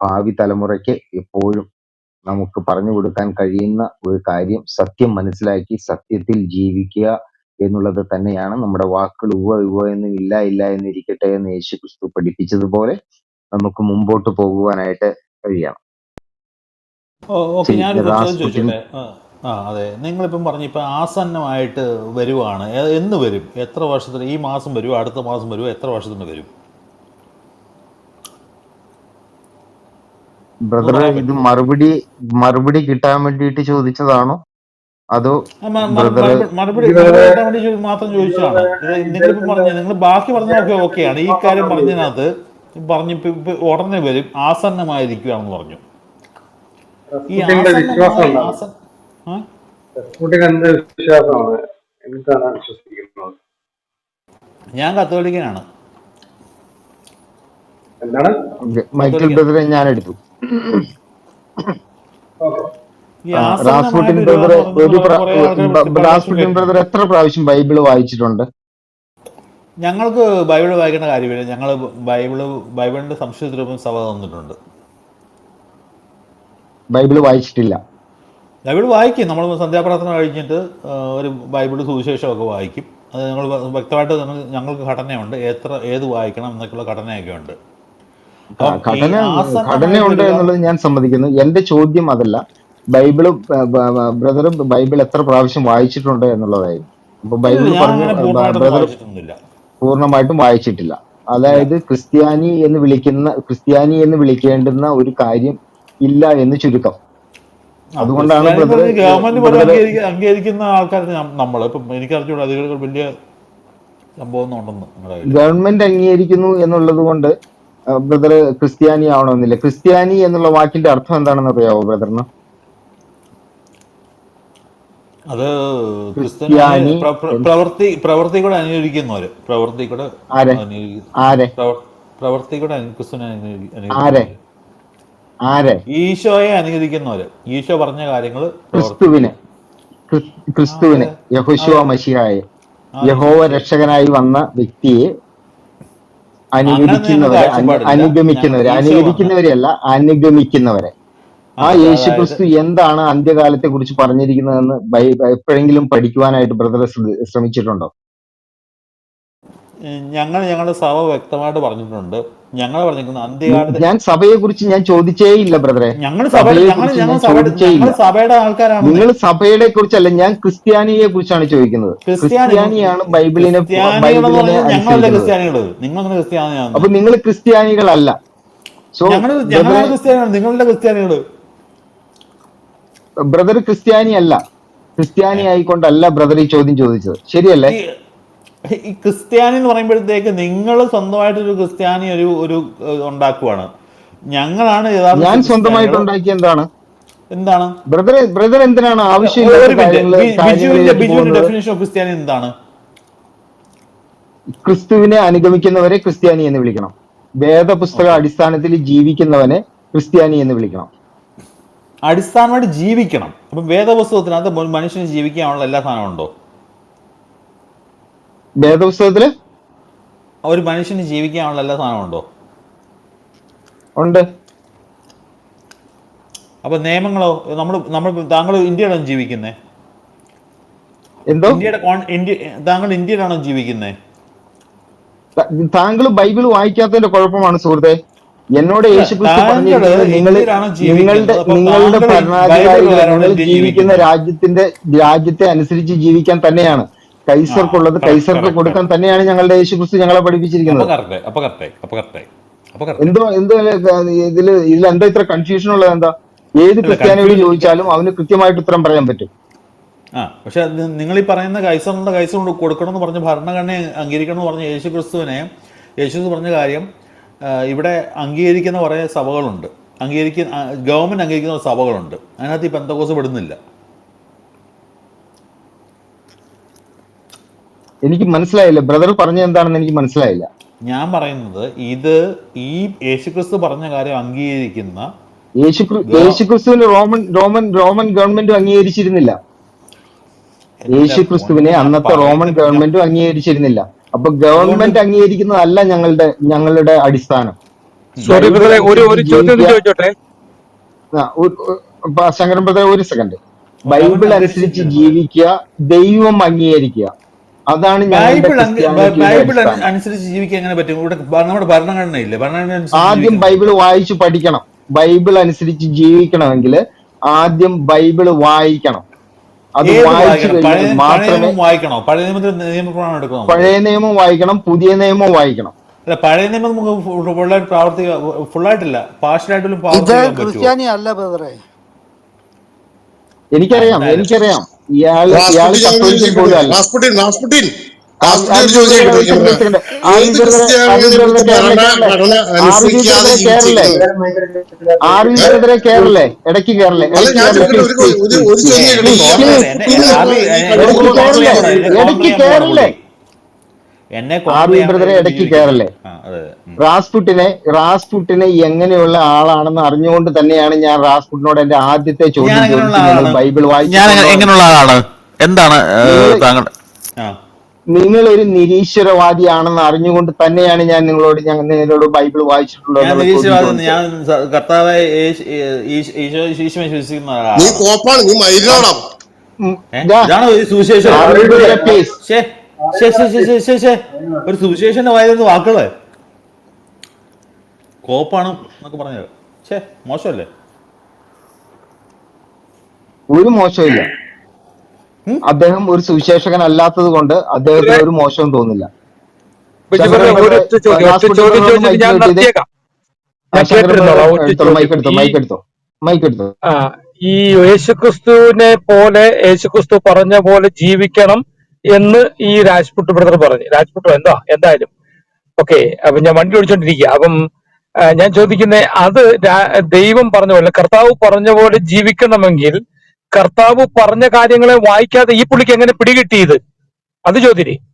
ഭാവി തലമുറയ്ക്ക് എപ്പോഴും നമുക്ക് പറഞ്ഞു കൊടുക്കാൻ കഴിയുന്ന ഒരു കാര്യം സത്യം മനസ്സിലാക്കി സത്യത്തിൽ ജീവിക്കുക എന്നുള്ളത് തന്നെയാണ്. നമ്മുടെ വാക്കുകൾ ഉവ ഉവ എന്നും ഇല്ല ഇല്ല എന്നിരിക്കട്ടെ എന്ന് യേശു ക്രിസ്തു പഠിപ്പിച്ചതുപോലെ നമുക്ക് മുമ്പോട്ട് പോകുവാനായിട്ട് കഴിയണം. അതെ. നിങ്ങളിപ്പം പറഞ്ഞു ഇപ്പം ആസന്നമായിട്ട് വരുവാണ്. എന്ന് വരും? എത്ര വർഷത്തിന്? ഈ മാസം വരുമോ അടുത്ത മാസം വരുമോ എത്ര വർഷത്തിന് വരും? ബ്രദർ ഇത് മറുപടി മറുപടി കിട്ടാൻ വേണ്ടിയിട്ട് ചോദിച്ചതാണോ? അതോ ബ്രദർ മറുപടി കിട്ടാൻ വേണ്ടി മാത്രം ചോദിച്ചതാണ്. നിങ്ങൾ പറഞ്ഞ നിങ്ങൾ ബാക്കി പറഞ്ഞതൊക്കെ ഓക്കെയാണ്. ഈ കാര്യം പറഞ്ഞതിനകത്ത് പറഞ്ഞു ഉടനെ വരും. ആസന്നമായിരിക്കുകയാണെന്ന് പറഞ്ഞു. ഈ ഞാൻ കത്തോലിക്കനാണ്. എന്താണ്? മൈക്കിൾ ബ്രദറെ ഞാൻ എടുത്തു. റാസ്പുട്ടിൻ ബ്രദർ ഒരു റാസ്പുട്ടിൻ എത്ര പ്രാവശ്യം ബൈബിൾ വായിച്ചിട്ടുണ്ട്? ഞങ്ങൾക്ക് ബൈബിൾ വായിക്കേണ്ട കാര്യമില്ല. ഞങ്ങൾ ബൈബിൾ ബൈബിളിന്റെ സംശയത്തിൽ സഭ തന്നിട്ടുണ്ട്. ബൈബിൾ വായിച്ചിട്ടില്ല. ബൈബിൾ വായിക്കും. നമ്മൾ സന്ധ്യാപ്രാർത്ഥന കഴിഞ്ഞിട്ട് ഒരു ബൈബിൾ സുവിശേഷമൊക്കെ വായിക്കും. അത് ഞങ്ങൾ വ്യക്തമായിട്ട് ഞങ്ങൾ ഞങ്ങൾക്ക് ഘടനയുണ്ട്. എത്ര ഏത് വായിക്കണം എന്നൊക്കെയുള്ള ഘടനയൊക്കെ ഉണ്ട്. ഈ ഘടന ഉണ്ട് എന്നുള്ളത് ഞാൻ സമ്മതിക്കുന്നു. എന്റെ ചോദ്യം അതല്ല. ബൈബിൾ ബ്രദർ ബൈബിൾ എത്ര പ്രാവശ്യം വായിച്ചിട്ടുണ്ട് എന്നുള്ളതായിരുന്നു. അപ്പൊ ബൈബിൾ പറഞ്ഞു ബ്രദർ പൂർണമായിട്ടും വായിച്ചിട്ടില്ല. അതായത് ക്രിസ്ത്യാനി എന്ന് വിളിക്കുന്ന ക്രിസ്ത്യാനി എന്ന് വിളിക്കേണ്ടുന്ന ഒരു കാര്യം ഇല്ല എന്ന് ചുരുക്കം. അതുകൊണ്ടാണ് ഗവൺമെന്റ് അംഗീകരിക്കുന്ന ആൾക്കാർ നമ്മൾ എനിക്ക് വലിയ സംഭവം ഗവൺമെന്റ് അംഗീകരിക്കുന്നു എന്നുള്ളത് കൊണ്ട് ബ്രദർ ക്രിസ്ത്യാനി ആവണമെന്നില്ല? ക്രിസ്ത്യാനി എന്നുള്ള വാക്കിന്റെ അർത്ഥം എന്താണെന്ന് അറിയാവോ ബ്രദറിന് അത് ക്രിസ്ത്യന് പ്രവൃത്തി പ്രവൃത്തി കൂടെ അനുകരിക്കുന്നവര്. പ്രവൃത്തി കൂടെ പ്രവൃത്തി കൂടെ ക്രിസ്തുവിനെ ആരെ? ഈശോയെ അനുകരിക്കുന്നവര്. ഈശോ പറഞ്ഞ കാര്യങ്ങൾ ക്രിസ്തുവിനെ. ക്രിസ്തുവിനെ. അതെ യഹോശുവ മഷിഹായെ. യഹോവ രക്ഷകനായി വന്ന വ്യക്തിയെ അനുകരിക്കുന്നവരെ അനുഗമിക്കുന്നവരെ. ഈശോ അനുകരിക്കുന്നവരെയല്ല അനുഗമിക്കുന്നവരെ. ആ യേശു ക്രിസ്തു എന്താണ് അന്ത്യകാലത്തെ കുറിച്ച് പറഞ്ഞിരിക്കുന്നതെന്ന് എപ്പോഴെങ്കിലും പഠിക്കുവാനായിട്ട് ബ്രദർ ശ്രമിച്ചിട്ടുണ്ടോ? ഞങ്ങൾ ഞങ്ങളുടെ സഭ വ്യക്തമായിട്ട് പറഞ്ഞിട്ടുണ്ട്. ഞങ്ങൾ പറഞ്ഞിരിക്കുന്നത് അന്ത്യകാലത്ത് ഞാൻ സഭയെ കുറിച്ച് ഞാൻ ചോദിച്ചേ ഇല്ല ബ്രദറെ. ഞങ്ങൾ സഭയുടെ ആൾക്കാരാണ്. നിങ്ങൾ സഭയുടെ കുറിച്ചല്ല ഞാൻ ക്രിസ്ത്യാനിയെ കുറിച്ചാണ് ചോദിക്കുന്നത്. ക്രിസ്ത്യാനിയാണ് ബൈബിളിനെ ബൈബിളിനെ അപ്പൊ നിങ്ങൾ ക്രിസ്ത്യാനികളല്ല. നിങ്ങളുടെ ക്രിസ്ത്യാനികൾ. ബ്രദർ ക്രിസ്ത്യാനി അല്ല ക്രിസ്ത്യാനി? ആയിക്കൊണ്ടല്ല ബ്രദർ ഈ ചോദ്യം ചോദിച്ചത്. ശരിയല്ലേ? ഈ ക്രിസ്ത്യാനി എന്ന് പറയുമ്പോഴത്തേക്ക് നിങ്ങൾ സ്വന്തമായിട്ടൊരു ക്രിസ്ത്യാനി ഒരു ഒരു ഉണ്ടാക്കുവാണ്. ഞങ്ങളാണ് ഞാൻ സ്വന്തമായിട്ട് ഉണ്ടാക്കിയ എന്താണ്? എന്താണ്? ബ്രദർ ബ്രദർ എന്തിനാണ് ഡെഫിനേഷൻ ഓഫ് ക്രിസ്ത്യാനി എന്താണ്? ക്രിസ്തുവിനെ അനുഗമിക്കുന്നവരെ ക്രിസ്ത്യാനി എന്ന് വിളിക്കണം. വേദപുസ്തക അടിസ്ഥാനത്തിൽ ജീവിക്കുന്നവനെ ക്രിസ്ത്യാനി എന്ന് വിളിക്കണം. അടിസ്ഥാനമായിട്ട് ജീവിക്കണം. അപ്പം വേദപുസ്തകത്തിനകത്ത് മനുഷ്യന് ജീവിക്കാനുള്ള എല്ലാ സാധനവും ഉണ്ടോ? വേദപുസ്തകത്തിൽ? ഒരു മനുഷ്യന് ജീവിക്കാനുള്ള എല്ലാ സാധനവും ഉണ്ടോ? ഉണ്ട്. അപ്പൊ നിയമങ്ങളോ നമ്മൾ നമ്മൾ താങ്കൾ ഇന്ത്യയിലാണോ ജീവിക്കുന്നേ? എന്തോ? ഇന്ത്യയുടെ ഇന്ത്യ താങ്കൾ ഇന്ത്യയിലാണോ ജീവിക്കുന്നത് താങ്കൾ ബൈബിൾ വായിക്കാത്തതിന്റെ കുഴപ്പമാണ് സുഹൃത്തെ. എന്നോട് യേശുക്രിസ്തു യേശു ക്രിസ്തു നിങ്ങൾ നിങ്ങളുടെ നിങ്ങളുടെ ഭരണാധികാരികൾ ജീവിക്കുന്ന. രാജ്യത്തിന്റെ രാജ്യത്തെ അനുസരിച്ച് ജീവിക്കാൻ തന്നെയാണ്. കൈസർക്കുള്ളത് കൈസർക്ക് കൊടുക്കാൻ തന്നെയാണ് ഞങ്ങളുടെ യേശു ക്രിസ്തു ഞങ്ങളെ പഠിപ്പിച്ചിരിക്കുന്നത്. എന്തോ എന്തോ ഇതിൽ ഇതിൽ എന്താ ഇത്ര കൺഫ്യൂഷൻ ഉള്ളത് എന്താ ഏത് ക്രിസ്ത്യാനിയോട് ചോദിച്ചാലും അവന് കൃത്യമായിട്ട് ഉത്തരം പറയാൻ പറ്റും. ആ പക്ഷെ നിങ്ങൾ ഈ പറയുന്ന കൈസറിന്റെ കൈസർ കൊടുക്കണം എന്ന് പറഞ്ഞ ഭരണഘടനയെ അംഗീകരിക്കണം എന്ന് പറഞ്ഞ യേശു ക്രിസ്തുവിനെ യേശു ക്രിസ്തു പറഞ്ഞ കാര്യം ഇവിടെ അംഗീകരിക്കുന്ന കുറേ സഭകളുണ്ട്. അംഗീകരിക്കുന്ന ഗവൺമെന്റ് അംഗീകരിക്കുന്ന സഭകളുണ്ട്. അതിനകത്ത് ഈ പെന്തകോസ് പെടുന്നില്ല. എനിക്ക് മനസ്സിലായില്ല. ബ്രദർ പറഞ്ഞ എന്താണെന്ന് എനിക്ക് മനസ്സിലായില്ല. ഞാൻ പറയുന്നത് ഇത് ഈ യേശുക്രിസ്തു പറഞ്ഞ കാര്യം അംഗീകരിക്കുന്ന യേശു ഗവ യേശു ക്രിസ്തുവിന് റോമൻ റോമൻ റോമൻ ഗവൺമെന്റും അംഗീകരിച്ചിരുന്നില്ല. എന്റെ യേശു പൊന്ന് ക്രിസ്തുവിനെ ഞാൻ അന്നത്തെ റോമൻ ഗവൺമെന്റും അംഗീകരിച്ചിരുന്നില്ല. അപ്പൊ ഗവൺമെന്റ് അംഗീകരിക്കുന്നതല്ല ഞങ്ങളുടെ ഞങ്ങളുടെ അടിസ്ഥാനം. സോറി ഒരു ഒരു ചോദ്യം ശങ്കരൻ ബ്രദർ ഒരു സെക്കൻഡ് ബൈബിൾ അനുസരിച്ച് ജീവിക്കുക ദൈവം അംഗീകരിക്കുക. അതാണ് ബൈബിൾ ബൈബിൾ അനുസരിച്ച് ജീവിക്കാൻ എങ്ങനെ പറ്റും? ഇവിടെ നമ്മുടെ ഭരണഘടനയില്ലേ? ഭരണഘടന ആദ്യം ബൈബിൾ ബൈബിൾ വായിച്ചു പഠിക്കണം. ബൈബിൾ അനുസരിച്ച് ജീവിക്കണമെങ്കിൽ ആദ്യം ബൈബിൾ വായിക്കണം. അത് വായിച്ചു മാത്രമേ നിയമം വായിക്കണോ? പഴയ നിയമത്തിൽ നിയമപ്രമാണം എടുക്കണോ? പഴയ നിയമം വായിക്കണം പുതിയ നിയമം വായിക്കണം. അല്ല പഴയ നിയമം നമുക്ക് ഫുള്ളായിട്ട് പ്രാവർത്തിക ഫുള്ളായിട്ടില്ല. പാർഷ്യലായിട്ടും ക്രിസ്ത്യാനി അല്ല ബ്രദറെ. എനിക്കറിയാം എനിക്കറിയാം. ഇയാൾ ഇയാൾ കത്തോലിക്കൻ പോലും അല്ല കേരള ഇടയ്ക്ക് കേരളേ അല്ല ഇടയ്ക്ക് ഞാൻ കേരളേ. ആർവി ബ്രദറെ ഇടയ്ക്ക് കേരളേ. റാസ്പുട്ടിനെ റാസ്പുട്ടിനെ എങ്ങനെയുള്ള ആളാണെന്ന് അറിഞ്ഞുകൊണ്ട് തന്നെയാണ് ഞാൻ റാസ്പുട്ടിനോട് എന്റെ ആദ്യത്തെ ചോദ്യം ബൈബിൾ ഞാൻ എങ്ങനെ- എന്ന് എങ്ങനെയുള്ള ആളാണ്? എന്താണ് നിങ്ങൾ താങ്കൾ ആ. നിങ്ങൾ ഒരു നിരീശ്വരവാദിയാണെന്ന് അറിഞ്ഞുകൊണ്ട് തന്നെയാണ് ഞാൻ നിങ്ങളോട് ഞാൻ നിങ്ങളോട് ബൈബിൾ വായിച്ചിട്ടുള്ളത് ഞാൻ നിരീശ്വരവാദി ഈ സുവിശേഷം. ആർ വി കോപ്പാണ് എന്നൊക്കെ പറഞ്ഞത്. ഛേ മോശമല്ലേ? ഒരു മോശമില്ല. അദ്ദേഹം ഒരു സുവിശേഷകൻ അല്ലാത്തത് കൊണ്ട് അദ്ദേഹത്തിന് ഒരു മോശവും തോന്നില്ല. ഈ യേശുക്രിസ്തുവിനെ പോലെ യേശുക്രിസ്തു പറഞ്ഞ പോലെ ജീവിക്കണം എന്ന് ഈ രാജ്പുട്ട് ബ്രദർ പറഞ്ഞു. രാജ്പുട്ട് എന്താ? എന്തായാലും. ഓക്കെ അപ്പൊ ഞാൻ വണ്ടി ഓടിച്ചോണ്ടിരിക്കുക അപ്പം ഞാൻ ചോദിക്കുന്നത് അത് ദൈവം പറഞ്ഞ പോലെ കർത്താവ് പറഞ്ഞ പോലെ ജീവിക്കണമെങ്കിൽ കർത്താവ് പറഞ്ഞ കാര്യങ്ങളെ വായിക്കാതെ ഈ പുള്ളിക്ക് എങ്ങനെ പിടികിട്ടിയത്? അത് ചോദ്യം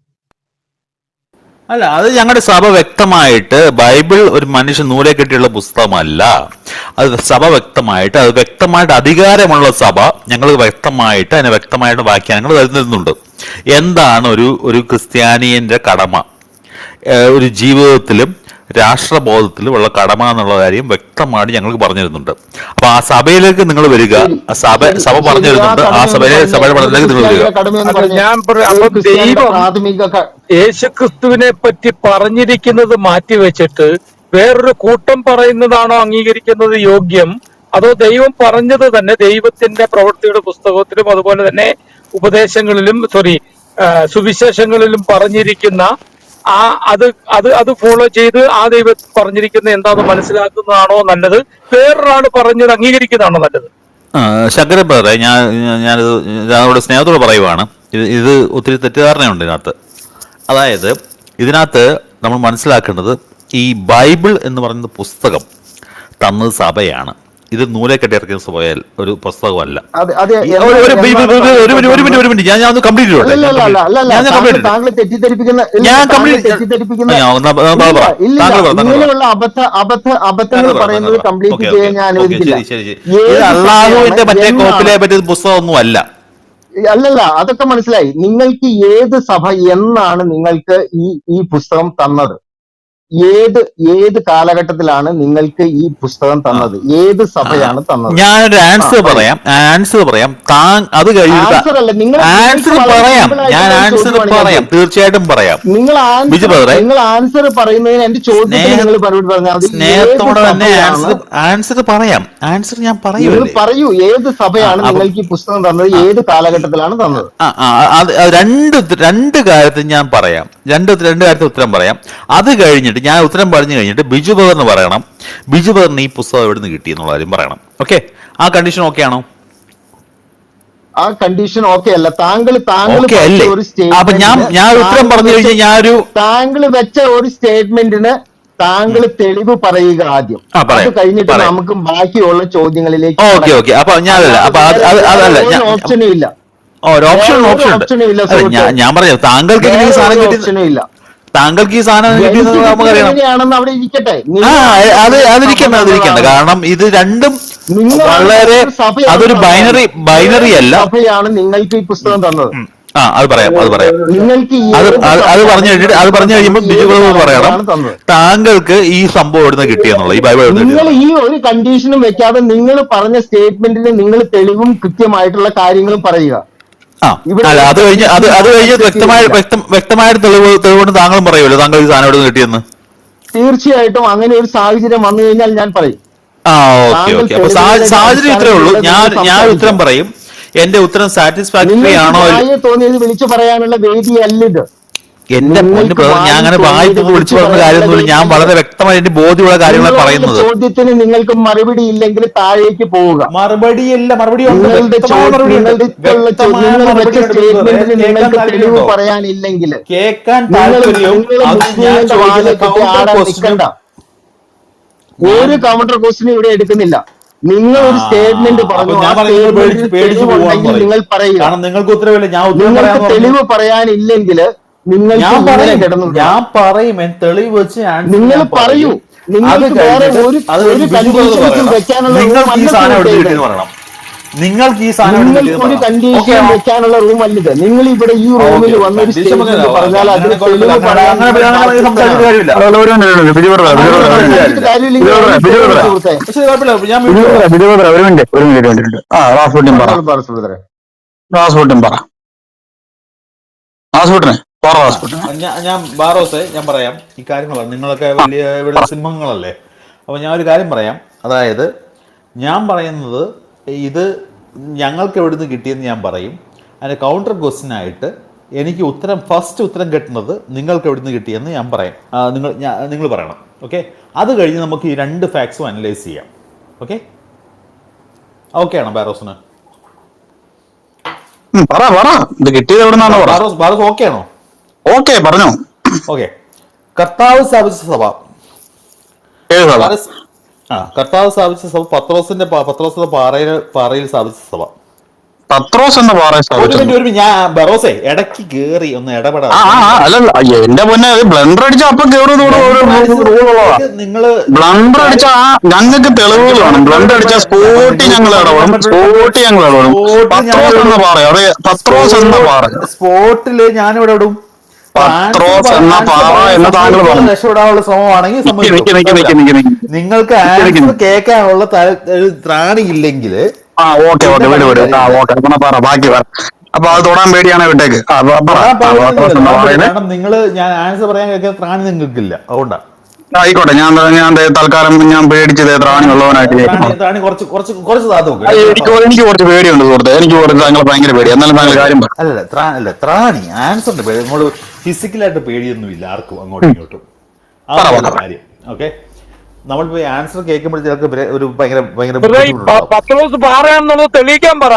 അല്ല അത് ഞങ്ങളുടെ സഭ വ്യക്തമായിട്ട് ബൈബിൾ ഒരു മനുഷ്യൻ നൂലെ കെട്ടിയുള്ള പുസ്തകമല്ല. അത് സഭ വ്യക്തമായിട്ട് അത് വ്യക്തമായിട്ട് അധികാരമുള്ള സഭ ഞങ്ങൾ വ്യക്തമായിട്ട് അതിനെ വ്യക്തമായിട്ട് വ്യാഖ്യാനങ്ങൾ തരുന്നുണ്ട്. എന്താണ് ഒരു ഒരു ക്രിസ്ത്യാനിയന്റെ കടമ? ഒരു ജീവിതത്തിലും രാഷ്ട്രബോധത്തിലും ഉള്ള കടമ എന്നുള്ള കാര്യം വ്യക്തമായിട്ട് ഞങ്ങൾക്ക് പറഞ്ഞു തരുന്നുണ്ട് അപ്പൊ ആ സഭയിലേക്ക് നിങ്ങൾ വരിക ആ സഭ സഭ പറഞ്ഞു തരുന്നുണ്ട് ആ സഭയിലെ സഭയുടെ പഠനത്തിലേക്ക് നിങ്ങൾ വരിക. ഞാൻ യേശുക്രിസ്തുവിനെ പറ്റി പറഞ്ഞിരിക്കുന്നത് മാറ്റിവെച്ചിട്ട് വേറൊരു കൂട്ടം പറയുന്നതാണോ അംഗീകരിക്കുന്നത് യോഗ്യം? അതോ ദൈവം പറഞ്ഞത് തന്നെ ദൈവത്തിന്റെ പ്രവൃത്തിയുടെ പുസ്തകത്തിലും അതുപോലെ തന്നെ ഉപദേശങ്ങളിലും സോറി സുവിശേഷങ്ങളിലും പറഞ്ഞിരിക്കുന്ന ആ അത് അത് അത് ഫോളോ ചെയ്ത് ആ ദൈവം പറഞ്ഞിരിക്കുന്ന എന്താണെന്ന് മനസ്സിലാക്കുന്നതാണോ നല്ലത്? വേറൊരാൾ പറഞ്ഞത് അംഗീകരിക്കുന്നതാണോ നല്ലത്? ശങ്കരൻ ബ്രദറെ ഞാൻ ഞാനിത് ഞാനോട് സ്നേഹത്തോട് പറയുവാണ്. ഇത് ഇത് ഒത്തിരി തെറ്റിദ്ധാരണയുണ്ട് ഇതിനകത്ത്. അതായത് ഇതിനകത്ത് നമ്മൾ മനസ്സിലാക്കേണ്ടത് ഈ ബൈബിൾ എന്ന് പറയുന്ന പുസ്തകം തന്നത് സഭയാണ്. ഇത് നൂലെ കെട്ടിയിറക്കിയ സഭയൽ ഒരു പുസ്തകമല്ല. ഇങ്ങനെയുള്ള അബദ്ധ അബദ്ധ അബദ്ധങ്ങൾ പറയുന്നത് കംപ്ലീറ്റ് ചെയ്യാൻ ഞാൻ അനുവദിക്കില്ല. മറ്റേ കോപ്പിലെ പറ്റിയ പുസ്തകമൊന്നും അല്ല അല്ലല്ല അതൊക്കെ മനസ്സിലായി. നിങ്ങൾക്ക് ഏത് സഭ എന്നാണ് നിങ്ങൾക്ക് ഈ ഈ പുസ്തകം തന്നത്? ഏത് ഏത് കാലഘട്ടത്തിലാണ് നിങ്ങൾക്ക് ഈ പുസ്തകം തന്നത്? ഏത് സഭയാണ് തന്നത്? ഞാനൊരു ആൻസർ പറയാം. ആൻസർ പറയാം. താൻ അത് കഴിഞ്ഞിട്ട് ആൻസർ പറയാം. ഞാൻ ആൻസർ പറയാം. തീർച്ചയായിട്ടും പറയാം. നിങ്ങൾ ആൻസർ നിങ്ങൾ ആൻസർ പറയുന്നതിന് എന്റെ ചോദ്യത്തിന് നിങ്ങൾ മറുപടി പറഞ്ഞാൽ മതി. സ്നേഹത്തോടെ തന്നെ ആൻസർ പറയാം. ആൻസർ ഞാൻ പറയൂ പറയൂ ഏത് സഭയാണ് നിങ്ങൾക്ക് ഈ പുസ്തകം തന്നത്? ഏത് കാലഘട്ടത്തിലാണ് തന്നത്? രണ്ട് രണ്ട് കാര്യത്തിൽ ഞാൻ പറയാം. രണ്ട് രണ്ട് കാര്യത്തിൽ ഉത്തരം പറയാം. അത് കഴിഞ്ഞിട്ട് ഞാൻ ഉത്തരം പറഞ്ഞു കഴിഞ്ഞിട്ട് ബിജു എന്ന് പറയണം. ബിജു ബദറിന് ഈ പുസ്തകം എവിടെ നിന്ന് കിട്ടി എന്നുള്ള കാര്യം പറയണം. ഓക്കെ? ആ കണ്ടീഷൻ ഓക്കെ ആണോ? ആ കണ്ടീഷൻ ഓക്കെ അല്ല. താങ്കൾ താങ്കൾ ഒരു അപ്പൊ ഞാൻ ഞാൻ ഉത്തരം പറഞ്ഞു കഴിഞ്ഞാൽ ഞാൻ ഒരു താങ്കൾ വെച്ച ഒരു സ്റ്റേറ്റ്മെന്റിന് താങ്കൾ തെളിവ് പറയുക ആദ്യം. അത് കഴിഞ്ഞിട്ട് നമുക്ക് ബാക്കിയുള്ള ചോദ്യങ്ങളിലേക്ക് ഓക്കെ ഓക്കെ അപ്പൊ അല്ലാതെ അപ്പൊ അതല്ല ഓപ്ഷനും ഇല്ല. ഓപ്ഷൻ ഓപ്ഷൻ ഞാൻ പറഞ്ഞു താങ്കൾക്ക് ഇല്ല. താങ്കൾക്ക് ഈ സാധനം കിട്ടിയെന്ന് നമുക്കറിയണം അത് അതിരിക്കണ്ട അതിരിക്കണ്ട. കാരണം ഇത് രണ്ടും വളരെ അതൊരു ബൈനറി ബൈനറി അല്ല. സഭയാണ് നിങ്ങൾക്ക് ഈ പുസ്തകം തന്നത്. ആ അത് പറയാം അത് പറയാം. നിങ്ങൾക്ക് അത് അത് പറഞ്ഞു കഴിഞ്ഞിട്ട് അത് പറഞ്ഞു കഴിയുമ്പോൾ ബിജു പ്രഭു പറയണം. താങ്കൾക്ക് ഈ സംഭവം എവിടുന്ന് കിട്ടിയെന്നുള്ള ഈ ബൈബിൾ നിങ്ങൾ ഈ ഒരു കണ്ടീഷനും വെക്കാതെ നിങ്ങൾ പറഞ്ഞ സ്റ്റേറ്റ്മെന്റിന് നിങ്ങൾ തെളിവും കൃത്യമായിട്ടുള്ള കാര്യങ്ങളും പറയുക. അല്ല അത് കഴിഞ്ഞ് അത് അത് കഴിഞ്ഞ് വ്യക്തമായ വ്യക്തം വ്യക്തമായ തെളിവ് തെളിവുകൊണ്ട് താങ്കളും പറയുമല്ലോ. താങ്കൾ ഈ സാധനം എവിടെ കിട്ടിയെന്ന്? തീർച്ചയായിട്ടും അങ്ങനെ ഒരു സാഹചര്യം വന്നു കഴിഞ്ഞാൽ ഞാൻ പറയും. ആ ഓക്കെ ഓക്കെ. അപ്പൊ സാഹചര്യം ഇത്രേ ഉള്ളൂ. ഞാൻ ഞാൻ ഉത്തരം പറയും. എന്റെ ഉത്തരം സാറ്റിസ്ഫാക്ടറി ആണോ തോന്നിയത് വിളിച്ചു പറയാനുള്ള വേദിയല്ല ഇത്. എന്റെ ഞാൻ അങ്ങനെ വായിച്ചു വിളിച്ചു പറഞ്ഞ കാര്യമൊന്നുമില്ല ഞാൻ വളരെ വ്യക്തമായി എന്റെ ബോധ്യമുള്ള കാര്യങ്ങളാണ് പറയുന്നത്. ചോദ്യത്തിന് നിങ്ങൾക്ക് മറുപടി ഇല്ലെങ്കിൽ താഴേക്ക് പോവുക. മറുപടിയില്ല മറുപടി ചോദ്യം മറുപടി നിങ്ങൾക്ക് തെളിവ് പറയാനില്ലെങ്കിൽ കേൾക്കാൻ ഒരു കൗണ്ടർ ക്വസ്റ്റിനും ഇവിടെ എടുക്കുന്നില്ല. നിങ്ങൾ ഒരു സ്റ്റേറ്റ്മെന്റ് പറഞ്ഞു. ഞാൻ പേടിച്ച് പേടിച്ച് പോവാന്ന് തെളിവുണ്ടെങ്കിൽ നിങ്ങൾ പറയുക. നിങ്ങൾക്ക് തെളിവ് പറയാനില്ലെങ്കിൽ നിങ്ങൾക്ക് ഞാൻ പറയും ഞാൻ പറയും എൻ തെളിവ് വെച്ച് നിങ്ങൾ പറയൂ. നിങ്ങൾക്ക് വേറെ ഒരു ഒരു വെക്കാനുള്ള നിങ്ങൾക്ക് ഈ സാധനം നിങ്ങൾക്ക് ഒരു കണ്ടീഷൻ വെക്കാനുള്ള റൂം അല്ലിത് നിങ്ങൾ ഇവിടെ ഈ റൂമിൽ വന്ന പറഞ്ഞാൽ കാര്യമില്ല. ഒരു മിനിറ്റ് കാര്യമില്ലെങ്കിൽ ബിജു ബ്രദറെ, ബിജു ബ്രദറെ. സുഹൃത്തേ. പക്ഷേ കുഴപ്പമില്ല. ഞാൻ ബിജു ബ്രദറെ, ബിജു ബ്രദറെ, ഒരു മിനിറ്റ് ഒരു മിനിറ്റ് ഒരു ആ റാസ്ഫുട്ടിൻ പറ. പറഞ്ഞോളൂ, പറ സുഹൃത്തേ. റാസ്ഫുട്ടിൻ പറ. റാസ്ഫുട്ടിനെ പറ റാസ്ഫുട്ടിനെ ഞാൻ ബാറോസെ ഞാൻ പറയാം. ഈ കാര്യങ്ങളാണ്. നിങ്ങളൊക്കെ വലിയ ഇവിടെ സിംഹങ്ങളല്ലേ? അപ്പോൾ ഞാൻ ഒരു കാര്യം പറയാം. അതായത് ഞാൻ പറയുന്നത് ഇത് ഞങ്ങൾക്ക് എവിടുന്ന് കിട്ടിയെന്ന് ഞാൻ പറയും. അതിന് കൗണ്ടർ ക്വസ്റ്റ്യൻ ആയിട്ട് എനിക്ക് ഉത്തരം ഫസ്റ്റ് ഉത്തരം കിട്ടുന്നത് നിങ്ങൾക്ക് എവിടുന്ന് കിട്ടിയെന്ന് ഞാൻ പറയാം. നിങ്ങൾ നിങ്ങൾ പറയണം. ഓക്കെ അത് കഴിഞ്ഞ് നമുക്ക് ഈ രണ്ട് ഫാക്ട്സും അനലൈസ് ചെയ്യാം. ഓക്കെ ഓക്കെ ആണോ ബാറോസിന്? ബാറോസ് ബാറോസ് ഓക്കെ ആണോ? ഓക്കെ പറഞ്ഞു. ഓക്കെ. കർത്താവ് സ്ഥാപിച്ച സഭ. ആ കർത്താവ് സ്ഥാപിച്ച സഭ പത്രോസിന്റെ പത്രോസ് പത്രോസിന്റെ പാറയിൽ പാറയിൽ സ്ഥാപിച്ച സഭ. പത്രോസ് എന്ന പാറ ഞാൻ ബറോസേ ഇടയ്ക്ക് കേറി ഒന്ന് ഇടപെടാം. അയ്യോ, എന്റെ പൊന്നെ ബ്ലണ്ടർ അടിച്ച അപ്പൊ കേറുന്നത് കൂടെ ഒരു റൂളുള്ളതാ നിങ്ങൾ ബ്ലണ്ടർ അടിച്ച ഞങ്ങൾക്ക് തെളിവുകൾ വേണം. ബ്ലണ്ടർ അടിച്ച സ്പോട്ടി ഞങ്ങൾ ഇടപെടും. സ്പോട്ടി ഞങ്ങൾ ഇടപെടും. പത്രോസ് എന്ന പാറ അതെ പത്രോസ് എന്ന പാറ. സ്പോട്ടിൽ ഞാനിവിടെ ഇടും. പത്രോസ് എന്ന പാറ എന്ന് താങ്കൾ പറഞ്ഞു. രക്ഷപ്പെടാനുള്ള ശ്രമമാണെങ്കിൽ. നിങ്ങൾക്ക് ആൻസർ കേൾക്കാനുള്ള ത്രാണിയില്ലെങ്കിൽ ആ ഓക്കെ ഓക്കെ വിട് വിട്. ആ ഓക്കെ പറ ബാക്കി പറ. അപ്പൊ അത് തൊടാൻ പേടിയാണ് വിട്ടേക്ക്. നിങ്ങൾ ഞാൻ ആൻസർ പറയാൻ കേൾക്കാൻ ത്രാണി നിങ്ങൾക്കില്ല. അതുകൊണ്ടാണ് ആയിക്കോട്ടെ. ഞാൻ ഞാൻ തൽക്കാലം ഞാൻ പേടിച്ചത് ത്രാണി ഉള്ളവനായിട്ട് എനിക്ക് കുറച്ച് പേടിയുണ്ട് സുഹൃത്തെ. എനിക്ക് കുറച്ച് താങ്കൾ ഭയങ്കര പേടി എന്നാലും താങ്കൾ കാര്യം അല്ല ത്രാണി ആൻസറിന്റെ പേടി. നമ്മൾ ഫിസിക്കലായിട്ട് പേടിയൊന്നുമില്ല ആർക്കും അങ്ങോട്ടും ഇങ്ങോട്ടും. ആ. കാര്യം ഓക്കെ? നമ്മളിപ്പോ ആൻസർ കേൾക്കുമ്പോൾ ചിലർക്ക് ഒരു ഭയങ്കര ഭയങ്കര പാറയാണെന്നുള്ളത് തെളിയിക്കാൻ പറ.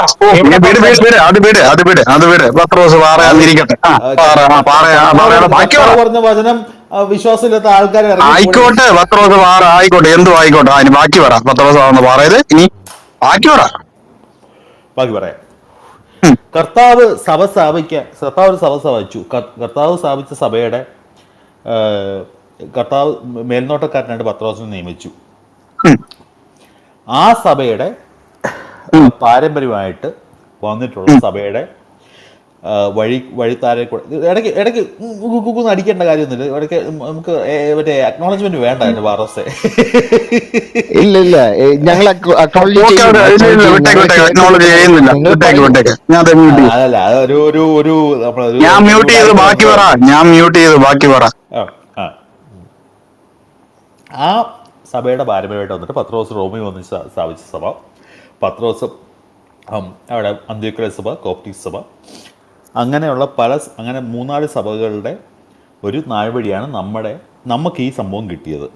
പറഞ്ഞ വചനം വിശ്വാസമില്ലാത്ത ആൾക്കാരെ ആയിക്കോട്ടെ പത്രോസ് പാറ ആയിക്കോട്ടെ. എന്തും ആയിക്കോട്ടെ? അതിന് ബാക്കി പറ. ആണെന്ന് പറയത് ഇനി ബാക്കി പറ. ബാക്കി പറയാം. കർത്താവ് സഭ സ്ഥാപിക്കാൻ കർത്താവ് ഒരു സഭ സ്ഥാപിച്ചു. കർത്താവ് സ്ഥാപിച്ച സഭയുടെ കർത്താവ് മേൽനോട്ടക്കാരനായിട്ട് പത്രോസിനെ നിയമിച്ചു. ആ സഭയുടെ പാരമ്പര്യമായിട്ട് വന്നിട്ടുള്ള സഭയുടെ വഴി വഴിത്താരെ കൂടെ. ഇടയ്ക്ക് ഇടയ്ക്ക് കുക്കൊന്നും അടിക്കേണ്ട കാര്യമൊന്നുമില്ല. ഇടയ്ക്ക് നമുക്ക് മറ്റേ അക്നോളജ്മെന്റ് വേണ്ട അതിന്റെ വാറസെ. ഇല്ല ഇല്ല. ഞങ്ങൾ അതല്ല അതൊരു ഒരു ഒരു ഒരു ഞാൻ മ്യൂട്ട് ചെയ്ത് ബാക്കി പറ. ഞാൻ മ്യൂട്ട് ചെയ്ത് ബാക്കി പറ. ആ, ആ. ആ സഭയുടെ പാരമ്പര്യമായിട്ട് വന്നിട്ട് പത്രോസ് റോമിൽ വന്ന് സ്ഥാ- സ്ഥാപിച്ച സഭ. പത്രോസ് ദിവസം അവിടെ അന്ത്യക്കര സഭ കോപ്റ്റിക് സഭ. അങ്ങനെയുള്ള പല അങ്ങനെ മൂന്നാൽ സഭകളുടെ ഒരു നാഴ്വഴിയാണ് നമ്മുടെ നമുക്ക് ഈ സംഭവം കിട്ടിയത്.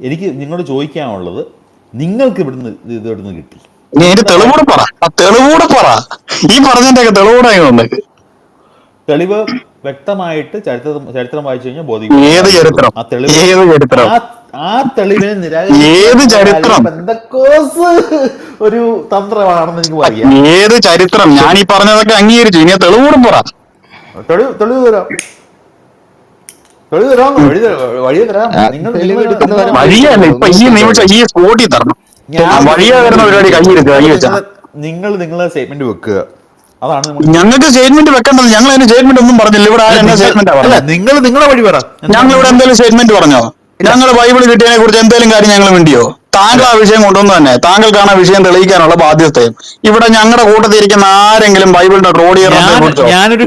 എനിക്ക് നിങ്ങളോട് ചോദിക്കാനുള്ളത് നിങ്ങൾക്ക് ഇവിടുന്ന് ഇത് ഇവിടുന്ന് കിട്ടി. തെളിവൂടെ പറ. തെളിവൂടെ പറ. ഈ പറഞ്ഞതിന്റെ തെളിവൂടെ തെളിവ് വ്യക്തമായിട്ട് ചരിത്രം ചരിത്രം വായിച്ചു കഴിഞ്ഞാൽ ബോധിക്കും? ആ തെളിവ്? ആ- ആ തെളിവിനെ നിരാകരിക്കോസ് ഒരു തന്ത്രമാണെന്ന് എനിക്ക് പറയാം. ഏത് ചരിത്രം? ഞാൻ ഈ പറഞ്ഞതൊക്കെ അംഗീകരിച്ചു. ഇനി തെളിവൂടെ പറ തെളിവ് തെളിവ് തരാം. തെളിവ് തരാം വഴി വഴി തരാം. നിങ്ങൾ വഴിയല്ല ഇപ്പൊ ഈ നിമിഷം ഈ സ്പോട്ടിൽ തരണം. വഴിയാ വരുന്ന പരിപാടി കൈ വെച്ചാ. നിങ്ങൾ നിങ്ങളെ സ്റ്റേറ്റ്മെന്റ് വെക്കുക. അതാണ് ഞങ്ങൾക്ക് സ്റ്റേറ്റ്മെന്റ് വെക്കേണ്ടത്. ഞങ്ങൾ അതിന് സ്റ്റേറ്റ്മെന്റ് ഒന്നും പറഞ്ഞില്ല. ഇവിടെ ആരും സ്റ്റേറ്റ്മെന്റ് നിങ്ങൾ നിങ്ങളെ വഴി പറ. ഞങ്ങൾ ഇവിടെ എന്തെങ്കിലും സ്റ്റേറ്റ്മെന്റ് പറഞ്ഞോ? ഞങ്ങൾ ബൈബിൾ കിട്ടിയതിനെ കുറിച്ച് എന്തെങ്കിലും കാര്യം ഞങ്ങൾ മിണ്ടിയോ? താങ്കൾ ആ വിഷയം കൊണ്ടുവന്ന് തന്നെ. താങ്കൾക്കാണ് ആ വിഷയം തെളിയിക്കാനുള്ള ബാധ്യതയും. ഇവിടെ ഞങ്ങളുടെ കൂട്ടത്തിൽ ഇരിക്കുന്ന ആരെങ്കിലും ബൈബിളിന്റെ റോഡ്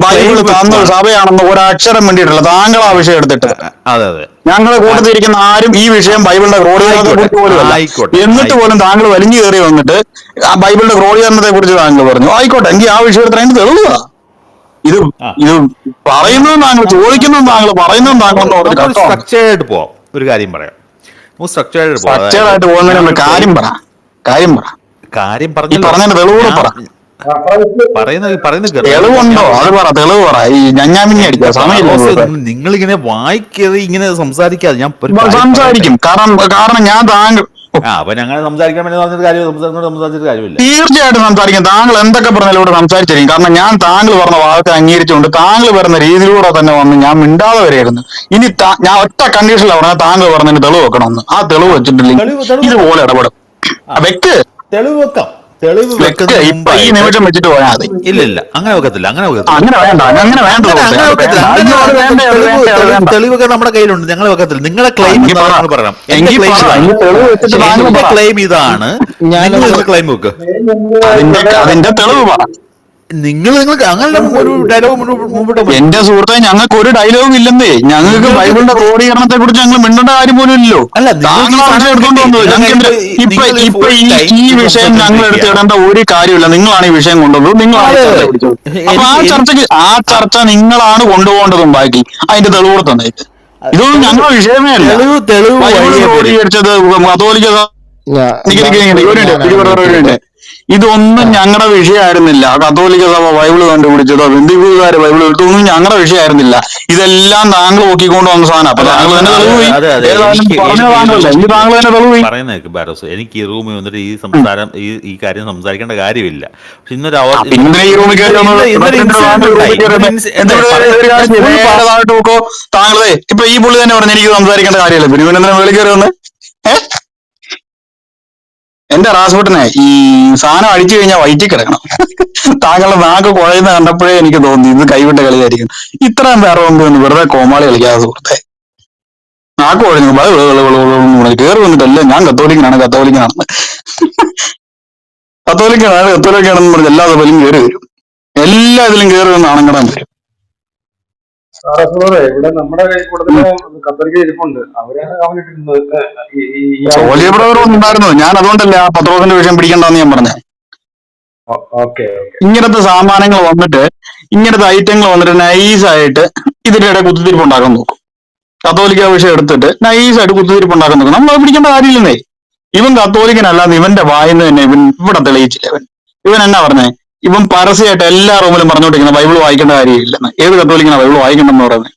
ബൈബിൾ തന്ന. സഭയാണെന്ന് ഒരക്ഷരം വേണ്ടിയിട്ടില്ല താങ്കൾ ആ വിഷയം എടുത്തിട്ട്. അതെ അതെ. ഞങ്ങളുടെ കൂട്ടത്തിൽ ഇരിക്കുന്ന ആരും ഈ വിഷയം ബൈബിളിന്റെ ക്രോഡീകരണത്തെ കുറിച്ച് പോലും എന്നിട്ട് പോലും താങ്കൾ വലിഞ്ഞു കയറി വന്നിട്ട് ആ ബൈബിളിന്റെ ക്രോഡീകരണത്തെ കുറിച്ച് താങ്കൾ പറഞ്ഞു. ആയിക്കോട്ടെ. എങ്കിൽ ആ വിഷയത്തിൽ അതിന് തെളിവുക. ഇത് ഇത് പറയുന്നതും താങ്കൾ ചോദിക്കുന്നതും താങ്കൾ പറയുന്നതും താങ്കൾ സ്ട്രക്ചേർഡ് പോവാം. ഒരു കാര്യം പറയാം. നമുക്ക് സ്ട്രക്ചേർഡ് കാര്യം ഇങ്ങനെ വായിക്കാതെ ഇങ്ങനെ സംസാരിക്കാതെ ഞാൻ സംസാരിക്കും. കാരണം കാരണം ഞാൻ താങ്കൾ. ആ അപ്പൊ ഞങ്ങൾ സംസാരിക്കാൻ വേണ്ടി പറഞ്ഞിട്ട് കാര്യം സംസാരിച്ചോണ്ട് സംസാരിച്ചിട്ട് കാര്യമില്ല. തീർച്ചയായിട്ടും സംസാരിക്കാം. താങ്കൾ എന്തൊക്കെ പറഞ്ഞതിലൂടെ ഇവിടെ സംസാരിച്ചിരിക്കും. കാരണം ഞാൻ താങ്കൾ പറഞ്ഞ വാക്ക് അംഗീകരിച്ചുകൊണ്ട് താങ്കൾ വരുന്ന രീതിയിലൂടെ തന്നെ വന്ന് ഞാൻ മിണ്ടാതെ വരെയായിരുന്നു ഇനി ഞാൻ ഒറ്റ കണ്ടീഷനിലാണ് പറഞ്ഞാൽ താങ്കൾ പറഞ്ഞതിന് തെളിവ് വെക്കണമെന്ന്. ആ തെളിവ് വെച്ചിട്ടില്ലെങ്കിൽ ഇതുപോലെ ഇടപെടും. വെക്ക്. തെളിവ് വെക്കാം. തെളിവ് വെക്ക് വെക്കുന്നതിന് ഇപ്പൊ ഈ മുമ്പായിട്ട് നിമിഷം വെച്ചിട്ട് പോയാൽ മതി. ഇല്ല ഇല്ല അങ്ങനെ വെക്കത്തില്ല. അങ്ങനെ വെക്കത്തില്ല. തെളിവൊക്കെ നമ്മുടെ കയ്യിലുണ്ട്. ഞങ്ങൾ വെക്കത്തില്ല. നിങ്ങളെ ക്ലെയിം എങ്കിൽ പറയണം. എന്റെ ക്ലെയിം ഇതാണ്. ക്ലെയിം നിങ്ങൾ വെക്ക്. അതിന്റെ തെളിവ് പറ. നിങ്ങൾ നിങ്ങൾക്ക് അങ്ങനെ ഒരു ഡയലോഗ്. എന്റെ സുഹൃത്തെ ഞങ്ങൾക്ക് ഒരു ഡയലോഗും ഇല്ലെന്നേ. ഞങ്ങൾക്ക് ബൈബിളിന്റെ ക്രോഡീകരണത്തെ കുറിച്ച് ഞങ്ങൾ മിണ്ടേണ്ട കാര്യം പോലും ഇല്ലല്ലോ ഇപ്പൊ ഈ ഇപ്പൊ വിഷയം ഞങ്ങൾ. എടുത്തിടേണ്ട ഒരു കാര്യമില്ല നിങ്ങളാണ് ഈ വിഷയം കൊണ്ടുവന്നത്. നിങ്ങളാണ് അപ്പൊ ആ ചർച്ചക്ക് ആ ചർച്ച നിങ്ങളാണ് കൊണ്ടുപോകേണ്ടതും ബാക്കി അതിന്റെ തെളിവ് തന്നെ. ഇതൊന്നും ഞങ്ങളുടെ വിഷയമേ അല്ല. തെളിവ്. ക്രോഡീകരിച്ചത് കത്തോലിക്ക സഭ ഞാ- നിക്ക് നിക്ക് നിക്ക് നിക്ക് ഒരു മിനിറ്റ്, ഒരു മിനിറ്റ്, ഒരു മിനിറ്റ്. ഇതൊന്നും ഞങ്ങളുടെ വിഷയമായിരുന്നില്ല കത്തോലിക്ക സഭ ബൈബിൾ കണ്ടുപിടിച്ചതോ ബന്ധുക്കൂകാര് ബൈബിൾ ഇതൊന്നും ഞങ്ങളുടെ വിഷയമായിരുന്നില്ല ഇതെല്ലാം താങ്കൾ നോക്കിക്കൊണ്ട് വന്ന സാധനം. അപ്പൊ താങ്കൾ തന്നെ തെളിവ് താങ്കൾ തന്നെ തെളിവ് പറയുന്നേക്ക് ബാരോസ്. എനിക്ക് ഈ റൂമിൽ വന്നിട്ട് ഈ സംസാരം ഈ ഈ കാര്യം സംസാരിക്കേണ്ട കാര്യമില്ല. പക്ഷെ ഇന്നൊരു നോക്കൂ. താങ്കളെ ഇപ്പൊ ഈ പുള്ളി തന്നെ പറഞ്ഞു എനിക്ക് സംസാരിക്കേണ്ട കാര്യമില്ല. ഇവൻ എന്തിനാ വന്ന്. ഏ? എന്റെ റാസ്പുട്ടിനെ ഈ സാധനം അടിച്ചു കഴിഞ്ഞാൽ വയറ്റി കിടക്കണം. താങ്കളുടെ നാക്ക് കുഴയുന്ന കണ്ടപ്പോഴേ എനിക്ക് തോന്നി ഇത് കൈവിട്ട കളിയായിരിക്കും. ഇത്രയും പേരെ ഒന്നും വെറുതെ കോമാളി കളിക്കാതെ സുഹൃത്തെ. നാക്ക് കുഴഞ്ഞു. കയറി വന്നിട്ടല്ല ഞാൻ കത്തോലിക്കനാണ് കത്തോലിക്കനാണെന്ന്. കത്തോലിക്കനാണ് കത്തോലിക്കാണെന്ന് പറഞ്ഞ് എല്ലാ സഭയിലും കയറി വരും. എല്ലാ ഇതിലും കയറി വന്ന് ആണങ്ങടാൻ വരും. ഇവിടെ നമ്മുടെ കത്തോലിക്ക ഇരിപ്പുണ്ട്. അവരാണ് ഉണ്ടായിരുന്നു. ഞാൻ അതുകൊണ്ടല്ല ആ പത്രോസിന്റെ വിഷയം പിടിക്കണ്ടെന്ന് ഞാൻ പറഞ്ഞ. ഇങ്ങനത്തെ സാമാനങ്ങൾ വന്നിട്ട് ഇങ്ങനത്തെ ഐറ്റങ്ങൾ വന്നിട്ട് നൈസായിട്ട് ഇതിന്റെ ഇടയിൽ കുത്തിത്തിരിപ്പ് ഉണ്ടാക്കാൻ നോക്കും. കത്തോലിക്ക വിഷയം എടുത്തിട്ട് നൈസായിട്ട് കുത്തിത്തിരിപ്പ് ഉണ്ടാക്കാൻ നോക്കും. നമ്മൾ പിടിക്കേണ്ട കാര്യമില്ലെന്നേ. ഇവൻ കത്തോലിക്കനല്ലാന്ന് ഇവന്റെ വായിന്ന് തന്നെ ഇവൻ ഇവിടെ തെളിയിച്ചില്ല ഇവൻ. ഇവൻ എന്നാ പറഞ്ഞേ? ഇവൻ പരസ്യമായിട്ട് എല്ലാ റൂമിലും പറഞ്ഞുകൊണ്ടിരിക്കുന്ന ബൈബിൾ വായിക്കേണ്ട കാര്യമില്ലെന്ന്. ഏത് കത്തോലിക്കനാ ബൈബിൾ വായിക്കണമെന്ന് പറയുന്നത്?